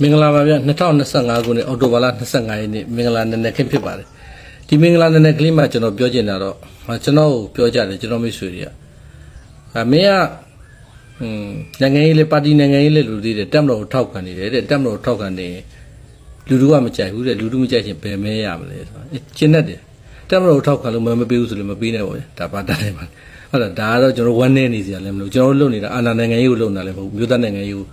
မင်္ဂလာပါဗျ2025ခုနှစ်အောက်တိုဘာလ25ရက်နေ့မင်္ဂလာနံနက်ခင်းဖြစ်ပါတယ်ဒီမင်္ဂလာနံနက်ကလေးမှာကျွန်တော်ပြောချင်တာတော့ဟာကျွန်တော်ကိုပြောကြတယ်ကျွန်တော်မိတ်ဆွေတွေကအမင်းကဟွန်းနိုင်ငံရေးလေပါတီနိုင်ငံရေးလေလူတွေတဲ့တက်မတော်ကိုထောက်ခံနေတယ်တဲ့တက်မတော်ကိုထောက်ခံနေရင်လူလူကမကြိုက်ဘူးတဲ့လူလူမကြိုက်ရင်ဘယ်မဲရမလဲဆိုတော့အဲကျင်းတတ်တယ်တက်မတော်ကိုထောက်ခံလို့မမပေးဘူးဆိုလို့မပေးနဲ့ပေါ့ဗျဒါပါတားတယ်ပါဟုတ်လားဒါကတော့ကျွန်တော်ဝမ်းနေနေစရာလည်းမလိုကျွန်တော်တို့လုပ်နေတာအာဏာနိုင်ငံရေးကိုလုပ်နေတာလည်းမဟုတ်ဘူးမြို့သားနိုင်ငံရေးကို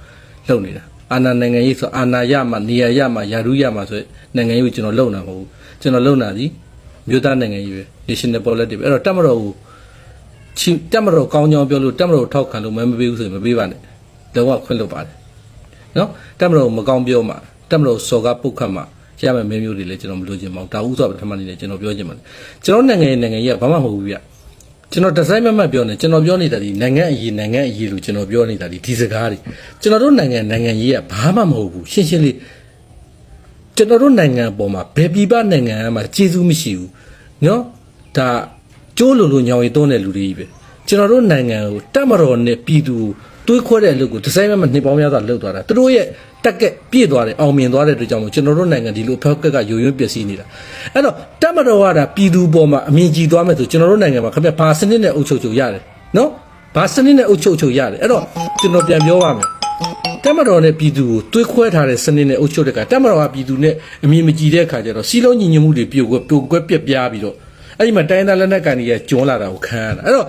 လုပ်နေတာ အာဏာနိုင်ငံရေးဆိုအာဏာရမှနေရာရမှယာရုရမှဆိုရင်နိုင်ငံရေးကိုကျွန်တော်လုံတာမဟုတ်ဘူးကျွန်တော်လုံတာဒီမြို့သားနိုင်ငံရေးပဲ national politics ပဲအဲ့တော့တက်မတော်ကိုချီတက်မတော်ကောင်းကြောင်းပြောလို့တက်မတော်ကိုထောက်ခံလို့မမပေးဘူးဆိုရင်မပေးပါနဲ့တော့ခွင့်လွတ်ပါတယ်နော်တက်မတော်ကိုမကောင်းပြောမှတက်မတော်စော်ကားပုတ်ခတ်မှရမယ်မင်းမျိုးတွေလည်းကျွန်တော်မလို့ချင်ပါဘူးဒါဥစ္စာပထမနေ့လည်းကျွန်တော်ပြောချင်ပါတယ်ကျွန်တော်နိုင်ငံရေးနိုင်ငံရေးကဘာမှမဟုတ်ဘူးဗျ ကျွန်တော်ဒီဇိုင်းမမတ်ပြောနေကျွန်တော်ပြောနေတာဒီနိုင်ငံအရေးနိုင်ငံအရေးလို့ကျွန်တော်ပြောနေတာဒီဒီစကားတွေကျွန်တော်တို့နိုင်ငံနိုင်ငံရေးကဘာမှမဟုတ်ဘူးရှင်းရှင်းလေးကျွန်တော်တို့နိုင်ငံအပေါ်မှာဘယ်ပြည်ပနိုင်ငံမှာကျေးဇူးမရှိဘူးเนาะဒါကျိုးလိုလိုညောင်ရီတွန်းတဲ့လူတွေကြီးပဲကျွန်တော်တို့နိုင်ငံကိုတက်မတော်နဲ့ပြည်သူကို တွေးခွဲတဲ့အလုပ်ကိုဒီဇိုင်းမမတ်နှစ်ပေါင်းများစွာလုပ်သွားတာသူတို့ရဲ့တက်ကက်ပြည့်သွားတယ်အောင်မြင်သွားတဲ့အတွက်ကြောင့်မို့ကျွန်တော်တို့နိုင်ငံဒီလိုဖက်ကက်ကယိုယွင်းပျက်စီးနေတာအဲ့တော့တက်မတော်ကဒါပြည်သူပေါ်မှာအမြင်ကြည်သွားမယ်ဆိုကျွန်တော်တို့နိုင်ငံမှာခင်ဗျဘာစနစ်နဲ့အုပ်ချုပ်ချုပ်ရတယ်နော်ဘာစနစ်နဲ့အုပ်ချုပ်ချုပ်ရတယ်အဲ့တော့ကျွန်တော်ပြန်ပြောပါမယ်တက်မတော်နဲ့ပြည်သူကိုတွေးခွဲထားတဲ့စနစ်နဲ့အုပ်ချုပ်တဲ့ကတက်မတော်ကပြည်သူနဲ့အမြင်မကြည်တဲ့အခါကျတော့စီလုံးညီညွတ်မှုတွေပြိုကွက်ပြိုကွက်ပြက်ပြားပြီးတော့အဲ့ဒီမှာတိုင်းသားလက်နက်ကန်တွေကကျွန်းလာတာကိုခံရတာအဲ့တော့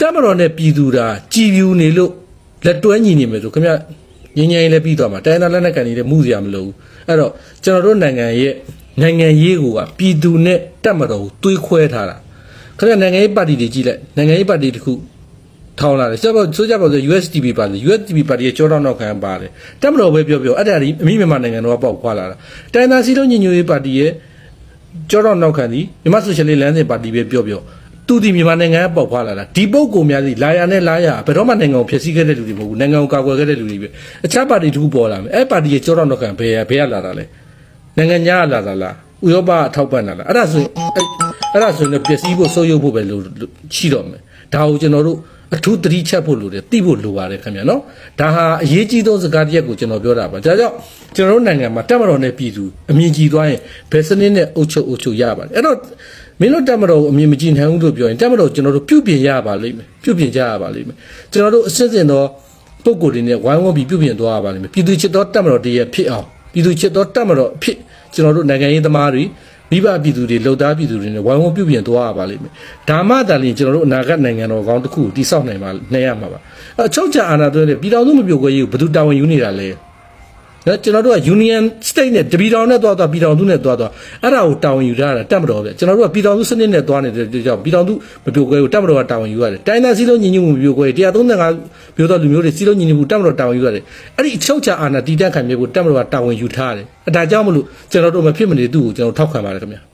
တက်မတော်နဲ့ပြည်သူဒါကြည်ပြူနေလို့ လက်တွဲညီနေမယ်ဆိုခင်ဗျငင်းငင်းလေးပြီးသွားမှာတိုင်းသားလက်နက်ကန်တွေလည်းမှုစရာမလိုဘူးအဲ့တော့ကျွန်တော်တို့နိုင်ငံရဲ့နိုင်ငံရေးကိုကပြည်သူနဲ့တက်မတော်ကိုတွေးခွဲထားတာခင်ဗျနိုင်ငံရေးပါတီတွေကြည့်လိုက်နိုင်ငံရေးပါတီတစ်ခုထောင်းလာတယ်ဆက်ပါဆိုကြပါစို့ USDP ပါလေ USDP ပါတီရဲ့ကြောတောင်းနောက်ခံပါတယ်တက်မတော်ပဲပြောပြောအဲ့ဒါဒီအမိမြန်မာနိုင်ငံတော်ကပေါက်ခွာလာတာတိုင်းသားစီလုံးညီညွတ်ရေးပါတီရဲ့ကြောတောင်းနောက်ခံဒီမြန်မာဆိုရှယ်လစ်လမ်းစဉ်ပါတီပဲပြောပြော သူဒီမြန်မာနိုင်ငံကပေါက်ခွာလာတာဒီပုတ်ကိုများစီလာရနဲ့လာရဘယ်တော့မှနိုင်ငံကိုဖျက်ဆီးခဲ့တဲ့လူတွေမဟုတ်ဘူးနိုင်ငံကိုကာကွယ်ခဲ့တဲ့လူတွေပဲအခြားပါတီတစ်ခုပေါ်လာမယ်အဲ့ပါတီရဲ့ကြောတောင်းနောက်ခံဘယ်ရဘယ်ရလာတာလဲနိုင်ငံညာကလာတာလားဥရောပအထောက်ပံ့လာလားအဲ့ဒါဆိုရင်အဲ့အဲ့ဒါဆိုရင်တော့ပျက်စီးဖို့ဆုပ်ယုပ်ဖို့ပဲလို့ရှိတော့မယ်ဒါကိုကျွန်တော်တို့အထူးသတိချက်ဖို့လိုတယ်သိဖို့လိုပါတယ်ခင်ဗျာနော်ဒါဟာအရေးကြီးသောစကားတစ်ရက်ကိုကျွန်တော်ပြောတာပါဒါကြောင့်ကျွန်တော်တို့နိုင်ငံမှာတက်မတော်နဲ့ပြည်သူအမြင်ကြည်သွားရင်ဘယ်စနစ်နဲ့အုပ်ချုပ်အုပ်ချုပ်ရပါတယ်အဲ့တော့ မင်းတို့တက်မတော်ကိုအမြင်မကြည်နိုင်ဘူးလို့ပြောရင်တက်မတော်ကိုကျွန်တော်တို့ပြုပြင်ရပါလိမ့်မယ်ပြုပြင်ကြရပါလိမ့်မယ်ကျွန်တော်တို့အစစ်စင်သောပုံကိုယ်တွေနဲ့ဝိုင်းဝန်းပြီးပြုပြင်သွားရပါလိမ့်မယ်ပြည်သူချစ်သောတက်မတော်တည်းရဲ့ဖြစ်အောင်ပြည်သူချစ်သောတက်မတော်အဖြစ်ကျွန်တော်တို့နိုင်ငံရေးသမားတွေမိဘပြည်သူတွေလှုပ်သားပြည်သူတွေနဲ့ဝိုင်းဝန်းပြုပြင်သွားရပါလိမ့်မယ်။ဒါမှသာလျှင်ကျွန်တော်တို့အနာဂတ်နိုင်ငံတော်ကောင်းတစ်ခုကိုတည်ဆောက်နိုင်ပါနိုင်ရမှာပါ။အချုပ်ချာအာဏာသွင်းတဲ့ပြည်တော်စုမပြိုကွဲရေးကိုဘယ်သူတာဝန်ယူနေတာလဲ။ နော်ကျွန်တော်တို့က Union State နဲ့တပြည်တော်နဲ့တွားတွားပြည်တော်စုနဲ့တွားတွားအဲ့ဒါကိုတာဝန်ယူရတာတက်မတော်ပဲကျွန်တော်တို့ကပြည်တော်စုစနစ်နဲ့တွားနေတဲ့ကြောင့်ပြည်တော်စုမပြိုကွဲကိုတက်မတော်ကတာဝန်ယူရတယ်တိုင်းသားစည်းလုံးညီညွတ်မှုမပြိုကွဲ135မျိုးတော်လူမျိုးတွေစည်းလုံးညီညွတ်မှုတက်မတော်တာဝန်ယူရတယ်အဲ့ဒီအချုပ်ချာအာဏာတည်တံ့ခံမြဲကိုတက်မတော်ကတာဝန်ယူထားတယ်အဲဒါကြောင့်မလို့ကျွန်တော်တို့မဖြစ်မနေသူ့ကိုကျွန်တော်ထောက်ခံပါတယ်ခင်ဗျာ